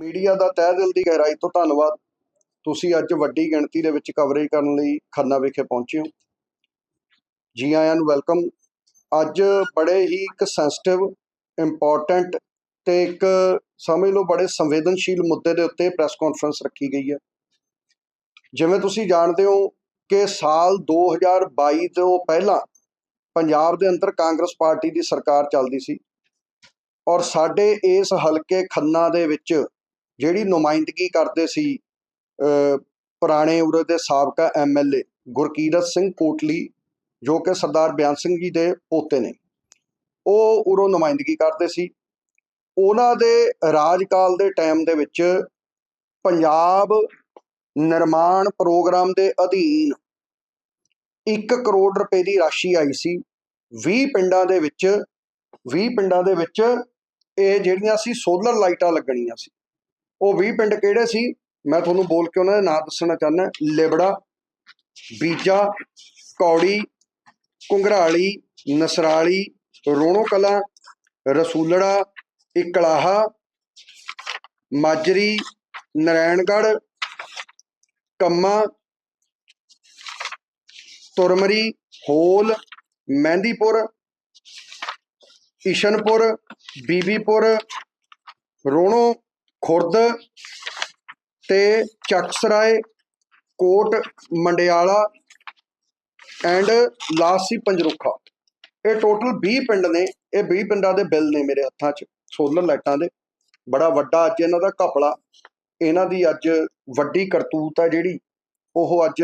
Media ਦਾ ਤਹਿ ਦਿਲ ਦੀ ਗਹਿਰਾਈ ਤੋਂ ਧੰਨਵਾਦ। ਤੁਸੀਂ ਅੱਜ ਵੱਡੀ ਗਿਣਤੀ ਦੇ ਵਿੱਚ ਕਵਰੇਜ ਕਰਨ ਲਈ ਖੰਨਾ ਵਿਖੇ ਪਹੁੰਚੇ ਹੋ। ਜੀ ਆਇਆਂ ਨੂੰ ਵੈਲਕਮ ਅੱਜ ਬੜੇ ਹੀ ਇੱਕ ਸੈਂਸਿਟਿਵ ਇੰਪੋਰਟੈਂਟ ਤੇ ਇੱਕ ਸਮਝ ਲਓ ਬੜੇ ਸੰਵੇਦਨਸ਼ੀਲ ਮੁੱਦੇ ਦੇ ਉੱਤੇ ਪ੍ਰੈਸ ਕਾਨਫਰੰਸ ਰੱਖੀ ਗਈ ਹੈ। ਜਿਵੇਂ ਤੁਸੀਂ ਜਾਣਦੇ ਹੋ ਕਿ ਸਾਲ 2022 ਤੋਂ ਪਹਿਲਾਂ ਪੰਜਾਬ ਦੇ ਅੰਦਰ ਕਾਂਗਰਸ ਪਾਰਟੀ ਦੀ ਸਰਕਾਰ ਚੱਲਦੀ ਸੀ। ਔਰ ਸਾਡੇ ਇਸ ਹਲਕੇ ਖੰਨਾ ਦੇ ਵਿੱਚ ਜਿਹੜੀ ਨੁਮਾਇੰਦਗੀ ਕਰਦੇ ਸੀ ਅਹ, ਪੁਰਾਣੇ ਉਰੇ ਦੇ ਸਾਬਕਾ ਐਮਐਲਏ ਗੁਰਕੀਰਤ ਸਿੰਘ ਕੋਟਲੀ ਜੋ ਕਿ ਸਰਦਾਰ ਬਿਆਨ ਸਿੰਘ ਜੀ ਦੇ ਪੋਤੇ ਨੇ ਉਹ ਉਰੋਂ ਨੁਮਾਇੰਦਗੀ ਕਰਦੇ ਸੀ। ਉਹਨਾਂ ਦੇ ਰਾਜਕਾਲ ਦੇ ਟਾਈਮ ਦੇ ਵਿੱਚ ਪੰਜਾਬ ਨਿਰਮਾਣ ਪ੍ਰੋਗਰਾਮ ਦੇ ਅਧੀਨ 1 ਕਰੋੜ ਰੁਪਏ ਦੀ ਰਾਸ਼ੀ ਆਈ ਸੀ। 20 ਪਿੰਡਾਂ ਦੇ ਵਿੱਚ 20 ਪਿੰਡਾਂ ਦੇ ਵਿੱਚ ਇਹ ਜਿਹੜੀਆਂ ਸੀ ਸੋਲਰ ਲਾਈਟਾਂ ਲੱਗਣੀਆਂ ਸੀ। ਉਹ 20 ਪਿੰਡ ਕਿਹੜੇ ਸੀ? ਮੈਂ ਤੁਹਾਨੂੰ ਬੋਲ ਕੇ ਉਹਨਾਂ ਦੇ ਨਾਮ ਦੱਸਣਾ ਚਾਹੁੰਦਾ ਲਿਬੜਾ, ਬੀਜਾ, ਕੌੜੀ ਕੁੰਗਰਾਲੀ ਨਸਰਾਲੀ ਰੋਣੋ ਕਲਾਂ ਰਸੂਲੜਾ, ਇਕਲਾਹਾ, ਮਾਜਰੀ, ਨਰੈਣਗੜ੍ਹ, ਕੰਮਾ, ਤੁਰਮਰੀ, ਹੋਲ, ਮਹਿੰਦੀਪੁਰ ਇਸ਼ਨਪੁਰ ਬੀਬੀਪੁਰ, ਰੋਣੋ ਖੁਰਦ ਤੇ ਚੱਕਸਰਾਏ, ਕੋਟ, ਮੰਡਿਆਲਾ ਐਂਡ ਲਾਸੀ ਪੰਜਰੁਖਾ। ਇਹ ਟੋਟਲ 20 ਪਿੰਡ ਨੇ, ਇਹ 20 ਪਿੰਡਾਂ ਦੇ ਬਿੱਲ ਨੇ ਮੇਰੇ ਹੱਥਾਂ 'ਚ ਸੋਲਰ ਲਾਈਟਾਂ ਦੇ। ਬੜਾ ਵੱਡਾ ਅੱਜ ਇਹਨਾਂ ਦਾ ਘਪਲਾ। ਇਹਨਾਂ ਦੀ ਅੱਜ ਵੱਡੀ ਕਰਤੂਤ ਹੈ ਜਿਹੜੀ, ਉਹ ਅੱਜ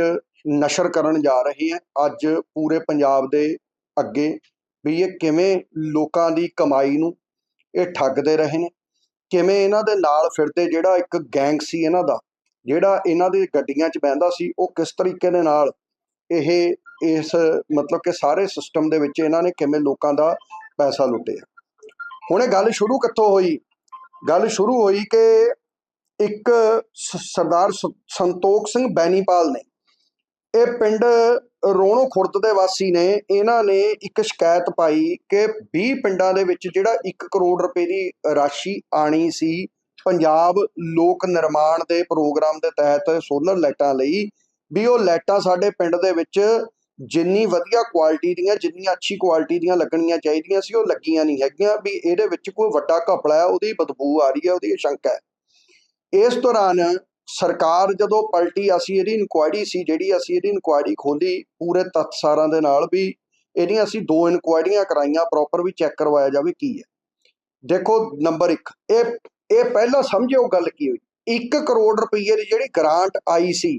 ਨਸ਼ਰ ਕਰਨ ਜਾ ਰਹੇ ਹੈ ਅੱਜ ਪੂਰੇ ਪੰਜਾਬ ਦੇ ਅੱਗੇ ਵੀ ਇਹ ਕਿਵੇਂ ਲੋਕਾਂ ਦੀ ਕਮਾਈ ਨੂੰ ਇਹ ਠੱਗਦੇ ਰਹੇ ਨੇ। ਕਿਵੇਂ ਇਹਨਾਂ ਦੇ ਨਾਲ ਫਿਰਦੇ, ਜਿਹੜਾ ਇੱਕ ਗੈਂਗ ਸੀ ਇਹਨਾਂ ਦਾ, ਜਿਹੜਾ ਇਹਨਾਂ ਦੇ ਗੱਡੀਆਂ 'ਚ ਬਹਿੰਦਾ ਸੀ, ਉਹ ਕਿਸ ਤਰੀਕੇ ਦੇ ਨਾਲ ਇਹ, ਇਸ ਮਤਲਬ ਕਿ ਸਾਰੇ ਸਿਸਟਮ ਦੇ ਵਿੱਚ ਇਹਨਾਂ ਨੇ ਕਿਵੇਂ ਲੋਕਾਂ ਦਾ ਪੈਸਾ ਲੁੱਟਿਆ? ਹੁਣ ਇਹ ਗੱਲ ਸ਼ੁਰੂ ਕਿੱਥੋਂ ਹੋਈ? ਗੱਲ ਸ਼ੁਰੂ ਹੋਈ ਕਿ ਇੱਕ ਸਰਦਾਰ ਸ- ਸੰਤੋਖ ਸਿੰਘ ਬੈਨੀਪਾਲ ਨੇ, ਇਹ ਪਿੰਡ ਰੋਣੋ ਖੁਰਦ ਦੇ ਵਾਸੀ ਨੇ, ਇਹਨਾਂ ਨੇ ਇੱਕ ਸ਼ਿਕਾਇਤ ਪਾਈ ਕਿ 20 ਪਿੰਡਾਂ ਦੇ ਵਿੱਚ ਜਿਹੜਾ 1 ਕਰੋੜ ਰੁਪਏ ਦੀ ਰਾਸ਼ੀ ਆਣੀ ਸੀ, ਪੰਜਾਬ ਲੋਕ ਨਿਰਮਾਣ ਦੇ ਪ੍ਰੋਗਰਾਮ ਦੇ ਤਹਿਤ ਸੋਲਰ ਲਾਈਟਾਂ ਲਈ, ਵੀ ਉਹ ਲਾਈਟਾਂ ਸਾਡੇ ਪਿੰਡ ਦੇ ਵਿੱਚ ਜਿੰਨੀ ਵਧੀਆ ਕੁਆਲਿਟੀ ਦੀਆਂ, ਜਿੰਨੀਆਂ ਅੱਛੀ ਕੁਆਲਿਟੀ ਦੀਆਂ ਲੱਗਣੀਆਂ ਚਾਹੀਦੀਆਂ ਸੀ, ਉਹ ਲੱਗੀਆਂ ਨਹੀਂ ਹੈਗੀਆਂ, ਵੀ ਇਹਦੇ ਵਿੱਚ ਕੋਈ ਵੱਡਾ ਘਪਲਾ ਹੈ, ਉਹਦੀ ਬਦਬੂ ਆ ਰਹੀ ਹੈ, ਉਹਦੀ ਸ਼ੰਕਾ ਹੈ। ਇਸ ਦੌਰਾਨ ਸਰਕਾਰ ਜਦੋਂ ਪਲਟੀ, ਅਸੀਂ ਇਹਦੀ ਇਨਕੁਆਇਰੀ ਸੀ, ਜਿਹੜੀ ਅਸੀਂ ਇਹਦੀ ਇਨਕੁਆਇਰੀ ਖੋਲੀ ਪੂਰੇ ਤੱਥ ਸਾਰਾਂ ਦੇ ਨਾਲ ਵੀ ਇਹਦੀਆਂ ਅਸੀਂ ਦੋ ਇਨਕੁਆਇਰੀਆਂ ਕਰਾਈਆਂ ਪ੍ਰੋਪਰ ਵੀ ਚੈੱਕ ਕਰਵਾਇਆ ਜਾਵੇ ਕੀ ਹੈ। ਦੇਖੋ ਨੰਬਰ 1 ਇਹ ਇਹ ਪਹਿਲਾਂ ਸਮਝਿਓ ਗੱਲ ਕੀ ਹੋਈ। 1 ਕਰੋੜ ਰੁਪਏ ਦੀ ਜਿਹੜੀ ਗ੍ਰਾਂਟ ਆਈ ਸੀ,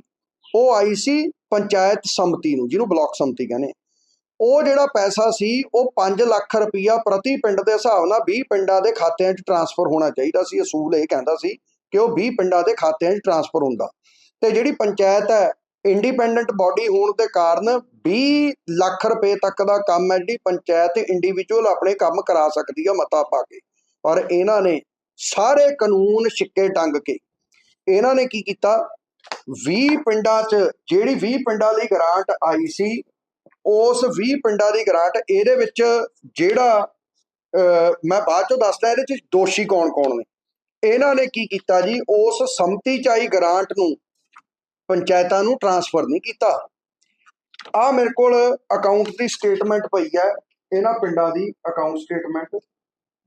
ਉਹ ਆਈ ਸੀ ਪੰਚਾਇਤ ਸੰਮਤੀ ਨੂੰ, ਜਿਹਨੂੰ ਬਲਾਕ ਸੰਮਤੀ ਕਹਿੰਦੇ ਉਹ ਜਿਹੜਾ ਪੈਸਾ ਸੀ, ਉਹ 5 ਲੱਖ ਰੁਪਈਆ ਪ੍ਰਤੀ ਪਿੰਡ ਦੇ ਹਿਸਾਬ ਨਾਲ 20 ਪਿੰਡਾਂ ਦੇ ਖਾਤਿਆਂ 'ਚ ਟਰਾਂਸਫਰ ਹੋਣਾ ਚਾਹੀਦਾ ਸੀ, ਅਸੂਲ ਇਹ ਕਹਿੰਦਾ ਸੀ ਕਿ ਉਹ 20 ਪਿੰਡਾਂ ਦੇ ਖਾਤਿਆਂ 'ਚ ਟਰਾਂਸਫਰ ਹੁੰਦਾ। ਤੇ ਜਿਹੜੀ ਪੰਚਾਇਤ ਹੈ ਇੰਡੀਪੈਂਡੈਂਟ ਬਾਡੀ ਹੋਣ ਦੇ ਕਾਰਨ 20 ਲੱਖ ਰੁਪਏ ਤੱਕ ਦਾ ਕੰਮ ਹੈ ਜਿਹੜੀ ਪੰਚਾਇਤ ਇੰਡੀਵਿਜੂਅਲ ਆਪਣੇ ਕੰਮ ਕਰਾ ਸਕਦੀ ਹੈ ਮਤਾ ਪਾ ਕੇ। ਔਰ ਇਹਨਾਂ ਨੇ ਸਾਰੇ ਕਾਨੂੰਨ ਛਿੱਕੇ ਟੰਗ ਕੇ ਇਹਨਾਂ ਨੇ ਕੀ ਕੀਤਾ? 20 ਪਿੰਡਾਂ 'ਚ ਜਿਹੜੀ 20 ਪਿੰਡਾਂ ਲਈ ਗ੍ਰਾਂਟ ਆਈ ਸੀ ਉਸ 20 ਪਿੰਡਾਂ ਦੀ ਗ੍ਰਾਂਟ ਇਹਦੇ ਵਿੱਚ ਜਿਹੜਾ ਅਹ, ਮੈਂ ਬਾਅਦ ਚੋਂ ਦੱਸਦਾ ਇਹਦੇ 'ਚ ਦੋਸ਼ੀ ਕੌਣ-ਕੌਣ ਨੇ। ਇਹਨਾਂ ਨੇ ਕੀ ਕੀਤਾ ਜੀ? ਉਸ ਸੰਮਤੀ ਚ ਗ੍ਰਾਂਟ ਨੂੰ ਪੰਚਾਇਤਾਂ ਨੂੰ ਟ੍ਰਾਂਸਫਰ ਨਹੀਂ ਕੀਤਾ। ਆ ਮੇਰੇ ਕੋਲ ਅਕਾਊਂਟ ਦੀ ਸਟੇਟਮੈਂਟ ਪਈ ਹੈ। ਇਹਨਾਂ ਪਿੰਡਾਂ ਦੀ ਅਕਾਊਂਟ ਸਟੇਟਮੈਂਟ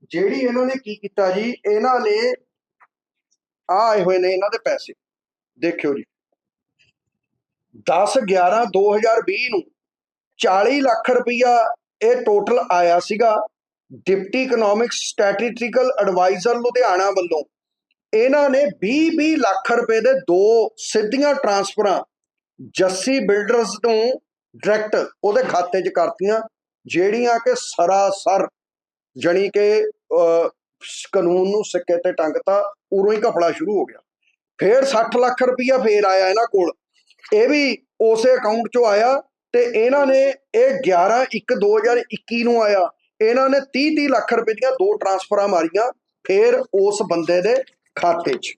ਜਿਹੜੀ ਇਹਨਾਂ ਨੇ ਕੀ ਕੀਤਾ ਜੀ? ਇਹਨਾਂ ਨੇ ਆ ਆਏ ਹੋਏ ਨੇ ਇਹਨਾਂ ਦੇ ਪੈਸੇ। ਦੇਖਿਓ ਜੀ। 10 11 2020 ਨੂੰ 40 ਲੱਖ ਰੁਪਈਆ ਇਹ ਟੋਟਲ ਆਇਆ ਸੀਗਾ। Deputy economic statistical adviser Ludhiana ਵੱਲੋਂ ਇਹਨਾਂ ਨੇ 20-20 ਲੱਖ ਰੁਪਏ ਦੇ ਦੋ ਸਿੱਧੀਆਂ ਟਰਾਂਸਫਰਾਂ ਜੱਸੀ ਬਿਲਡਰਸ ਤੋਂ ਡਾਇਰੈਕਟ ਉਹਦੇ ਖਾਤੇ 'ਚ ਕਰਤੀਆਂ ਜਿਹੜੀਆਂ ਕਿ ਸਰਾਸਰ ਜਣੀ ਕਿ ਅਹ, ਕਾਨੂੰਨ ਨੂੰ ਸਿੱਕੇ ਤੇ ਟੰਗਤਾ ਉਰੋਂ ਹੀ ਘਪਲਾ ਸ਼ੁਰੂ ਹੋ ਗਿਆ। ਫੇਰ 60 ਲੱਖ ਰੁਪਈਆ ਫੇਰ ਆਇਆ ਇਹਨਾਂ ਕੋਲ। ਇਹ ਵੀ ਉਸੇ ਅਕਾਊਂਟ 'ਚੋਂ ਆਇਆ ਤੇ ਇਹਨਾਂ ਨੇ ਇਹ 11 1 2021 ਨੂੰ ਆਇਆ। ਇਹਨਾਂ ਨੇ 30 30 ਲੱਖ ਰੁਪਏ ਦੀਆਂ ਦੋ ਟਰਾਂਸਫਰਾਂ ਮਾਰੀਆਂ ਫਿਰ ਉਸ ਬੰਦੇ ਦੇ ਖਾਤੇ 'ਚ।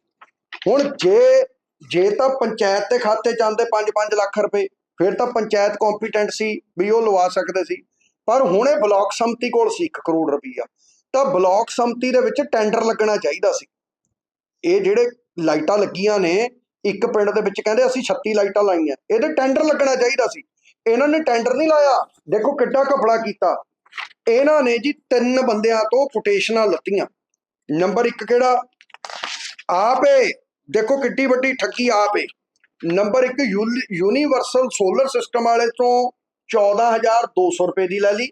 ਹੁਣ ਜੇ ਜੇ ਤਾਂ ਪੰਚਾਇਤ ਦੇ ਖਾਤੇ 'ਚ ਆਉਂਦੇ 5-5 ਲੱਖ ਰੁਪਏ, ਫਿਰ ਤਾਂ ਪੰਚਾਇਤ ਕੰਪੀਟੈਂਟ ਸੀ ਵੀ ਉਹ ਲਵਾ ਸਕਦੇ ਸੀ। ਪਰ ਹੁਣ ਇਹ ਬਲਾਕ ਸੰਮਤੀ ਕੋਲ ਸੀ 1 ਕਰੋੜ ਰੁਪਈਆ। ਤਾਂ ਬਲਾਕ ਸੰਮਤੀ ਦੇ ਵਿੱਚ ਟੈਂਡਰ ਲੱਗਣਾ ਚਾਹੀਦਾ ਸੀ। ਇਹ ਜਿਹੜੇ ਲਾਈਟਾਂ ਲੱਗੀਆਂ ਨੇ, ਇੱਕ ਪਿੰਡ ਦੇ ਵਿੱਚ ਕਹਿੰਦੇ ਅਸੀਂ 36 ਲਾਈਟਾਂ ਲਾਈਆਂ। ਇਹਦੇ ਟੈਂਡਰ ਲੱਗਣਾ ਚਾਹੀਦਾ ਸੀ। ਇਹਨਾਂ ਨੇ ਟੈਂਡਰ ਨਹੀਂ ਲਾਇਆ। ਦੇਖੋ ਕਿੱਡਾ ਘਪਲਾ ਕੀਤਾ। ਇਹਨਾਂ ਨੇ ਜੀ ਤਿੰਨ ਬੰਦਿਆਂ ਤੋਂ ਕੋਟੇਸ਼ਨਾਂ ਲੱਤੀਆਂ। ਨੰਬਰ 1 ਕਿਹੜਾ? ਆਪੇ ਦੇਖੋ ਕਿੱਡੀ ਵੱਡੀ ਠੱਗੀ ਆਪੇ ਨੰਬਰ 1 ਯੂਨੀਵਰਸਲ ਸੋਲਰ ਸਿਸਟਮ ਵਾਲੇ ਤੋਂ 14200 ਰੁਪਏ ਦੀ ਲੈ ਲਈ।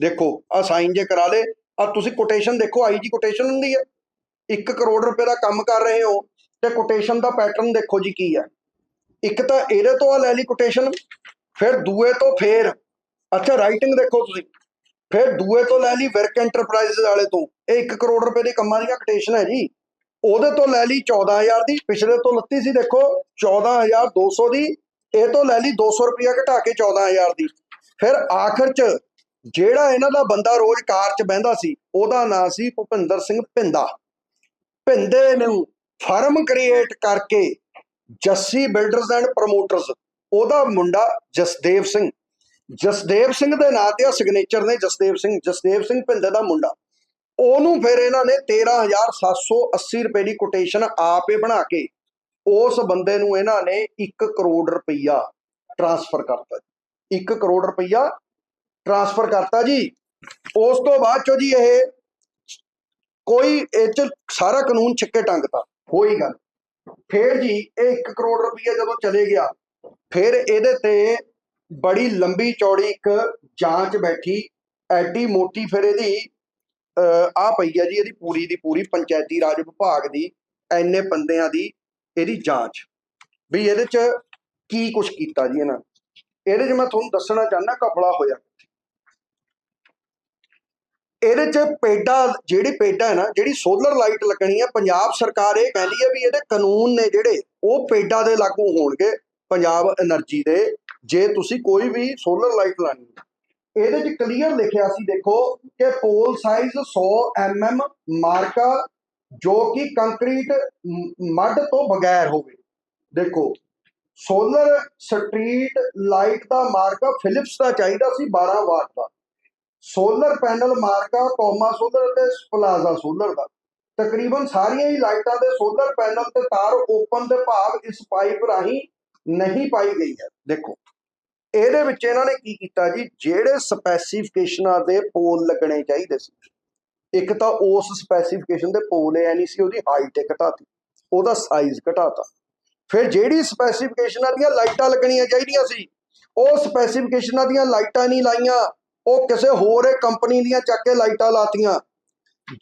ਦੇਖੋ ਆ ਸਾਈਨ ਜੇ ਕਰਾ ਲੇ ਆ ਤੁਸੀਂ ਕੋਟੇਸ਼ਨ ਦੇਖੋ ਆਈ ਜੀ ਕੋਟੇਸ਼ਨ ਹੁੰਦੀ ਹੈ 1 ਕਰੋੜ ਰੁਪਏ ਦਾ ਕੰਮ ਕਰ ਰਹੇ ਹੋ ਤੇ ਕੋਟੇਸ਼ਨ ਦਾ ਪੈਟਰਨ ਦੇਖੋ ਜੀ ਕੀ ਹੈ ਇੱਕ ਤਾਂ ਇਹਦੇ ਤੋਂ ਆ ਲੈ ਲਈ ਕੋਟੇਸ਼ਨ ਫਿਰ ਦੂਏ ਤੋਂ ਫੇਰ। ਅੱਛਾ ਰਾਈਟਿੰਗ ਦੇਖੋ ਤੁਸੀਂ। ਫਿਰ ਦੂਏ ਤੋਂ ਲੈ ਲਈ ਵਿਰਕ ਐਂਟਰਪ੍ਰਾਈਜ਼ ਵਾਲੇ ਤੋਂ। ਇਹ 1 ਕਰੋੜ ਰੁਪਏ ਦੇ ਕੰਮਾਂ ਦੀਆਂ ਕੋਟੇਸ਼ਨ ਹੈ ਜੀ। ਉਹਦੇ ਤੋਂ ਲੈ ਲਈ 14000 ਦੀ, ਪਿਛਲੇ ਤੋਂ ਲੱਤੀ ਸੀ ਦੇਖੋ 14200 ਦੀ ਇਹ ਤੋਂ ਲੈ ਲਈ 200 ਰੁਪਇਆ ਘਟਾ ਕੇ 14000 ਦੀ। ਫਿਰ ਆਖਰ ਚ ਜਿਹੜਾ ਇਹਨਾਂ ਦਾ ਬੰਦਾ ਰੋਜ਼ ਕਾਰ 'ਚ ਬਹਿੰਦਾ ਸੀ, ਉਹਦਾ ਨਾਂ ਸੀ ਭੁਪਿੰਦਰ ਸਿੰਘ ਭਿੰਦਾ। ਭਿੰਦੇ ਨੂੰ ਫਰਮ ਕ੍ਰੀਏਟ ਕਰਕੇ ਜੱਸੀ ਬਿਲਡਰਸ ਐਂਡ ਪ੍ਰੋਮੋਟਰਸ ਉਹਦਾ ਮੁੰਡਾ ਜਸਦੇਵ ਸਿੰਘ। ਜਸਦੇਵ ਸਿੰਘ ਦੇ ਨਾਂ ਤੇ ਆ ਸਿਗਨੇਚਰ ਨੇ ਜਸਦੇਵ ਸਿੰਘ ਜਸਦੇਵ ਸਿੰਘ ਭਿੰਦੇ ਦਾ ਮੁੰਡਾ। ਉਹਨੂੰ ਫਿਰ ਇਹਨਾਂ ਨੇ 13780 ਰੁਪਏ ਦੀ ਕੋਟੇਸ਼ਨ ਆਪੇ ਬਣਾ ਕੇ ਉਸ ਬੰਦੇ ਨੂੰ ਇਹਨਾਂ ਨੇ 1 ਕਰੋੜ ਰੁਪਈਆ ਟ੍ਰਾਂਸਫਰ ਕਰਤਾ 1 ਕਰੋੜ ਰੁਪਈਆ ਟ੍ਰਾਂਸਫਰ ਕਰਤਾ ਜੀ। ਉਸ ਤੋਂ ਬਾਅਦ ਚੋ ਜੀ ਇਹ ਕੋਈ ਇਹ ਚ ਸਾਰਾ ਕਾਨੂੰਨ ਛਿੱਕੇ ਟੰਗਤਾ ਹੋਈ ਗੱਲ। ਫੇਰ ਜੀ ਇਹ 1 ਕਰੋੜ ਰੁਪਈਆ ਜਦੋਂ ਚਲੇ ਗਿਆ, ਫਿਰ ਇਹਦੇ ਤੇ ਬੜੀ ਲੰਬੀ ਚੌੜੀ ਇੱਕ ਜਾਂਚ ਬੈਠੀ, ਐਡੀ ਮੋਟੀ ਫਿਰ ਇਹਦੀ ਆ ਪਈ ਹੈ ਜੀ ਇਹਦੀ ਪੂਰੀ ਦੀ ਪੂਰੀ ਪੰਚਾਇਤੀ ਰਾਜ ਵਿਭਾਗ ਦੀ, ਐਨੇ ਬੰਦਿਆਂ ਦੀ ਇਹਦੀ ਜਾਂਚ। ਵੀ ਇਹਦੇ ਚ ਕੀ ਕੁਝ ਕੀਤਾ ਜੀ ਇਹਨਾਂ ਇਹਦੇ ਚ ਮੈਂ ਤੁਹਾਨੂੰ ਦੱਸਣਾ ਚਾਹਨਾ ਕਪੜਾ ਹੋਇਆ। ਇਹਦੇ ਚ ਪੇਡਾ, ਜਿਹੜੀ ਪੇਡਾ ਹੈ ਨਾ, ਜਿਹੜੀ ਸੋਲਰ ਲਾਈਟ ਲੱਗਣੀ ਹੈ ਪੰਜਾਬ ਸਰਕਾਰ ਇਹ ਕਹਿੰਦੀ ਹੈ ਵੀ ਇਹਦੇ ਕਾਨੂੰਨ ਨੇ ਜਿਹੜੇ, ਉਹ ਪੇਡਾ ਦੇ ਲਾਗੂ ਹੋਣਗੇ, ਪੰਜਾਬ એનર્ਜੀ ਦੇ ਜੇ ਤੁਸੀਂ ਕੋਈ ਵੀ ਸੋਲਰ ਲਾਈਟ ਲਾਣੀ ਇਹਦੇ 'ਚ ਕਲੀਅਰ ਲਿਖਿਆ ਸੀ, ਦੇਖੋ ਕਿ ਪੋਲ ਸਾਈਜ਼ 100 mm ਮਾਰਕਾ ਜੋ ਕਿ ਕੰਕਰੀਟ ਮੱਡ ਤੋਂ ਬਗੈਰ ਹੋਵੇ। ਦੇਖੋ ਸੋਲਰ ਸਟਰੀਟ ਲਾਈਟ ਦਾ ਮਾਰਕਾ ਫਿਲਿਪਸ ਦਾ ਚਾਹੀਦਾ ਸੀ 12 ਵਾਟ ਦਾ। ਸੋਲਰ ਪੈਨਲ ਮਾਰਕਾ ਕੋਮਾ ਸੋਲਰ ਤੇ ਪਲਾਜ਼ਾ ਸੋਲਰ ਦਾ। ਤਕਰੀਬਨ ਸਾਰੀਆਂ ਹੀ ਲਾਈਟਾਂ ਦੇ ਸੋਲਰ ਪੈਨਲ ਤੇ ਤਾਰ ਓਪਨ ਦੇ ਭਾਵ ਇਸ ਪਾਈਪ ਰਾਹੀਂ ਨਹੀਂ ਪਾਈ ਗਈ ਹੈ। ਦੇਖੋ ਇਹਦੇ ਵਿੱਚ ਇਹਨਾਂ ਨੇ ਕੀ ਕੀਤਾ ਜੀ? ਜਿਹੜੇ ਸਪੈਸੀਫਿਕੇਸ਼ਨਾਂ ਦੇ ਪੋਲ ਲੱਗਣੇ ਚਾਹੀਦੇ ਸੀ। ਇੱਕ ਤਾਂ ਉਸ ਸਪੈਸੀਫਿਕੇਸ਼ਨ ਦੇ ਪੋਲ ਐ ਨਹੀਂ ਸੀ, ਉਹਦੀ ਹਾਈਟ ਘਟਾਤੀ। ਉਹਦਾ ਸਾਈਜ਼ ਘਟਾਤਾ। ਫਿਰ ਜਿਹੜੀ ਸਪੈਸੀਫਿਕੇਸ਼ਨਾਂ ਦੀਆਂ ਲਾਈਟਾਂ ਲੱਗਣੀਆਂ ਚਾਹੀਦੀਆਂ ਸੀ, ਉਹ ਸਪੈਸੀਫਿਕੇਸ਼ਨਾਂ ਦੀਆਂ ਲਾਈਟਾਂ ਨਹੀਂ ਲਾਈਆਂ, ਉਹ ਕਿਸੇ ਹੋਰ ਕੰਪਨੀ ਦੀਆਂ ਚੱਕ ਕੇ ਲਾਈਟਾਂ ਲਾਤੀਆਂ।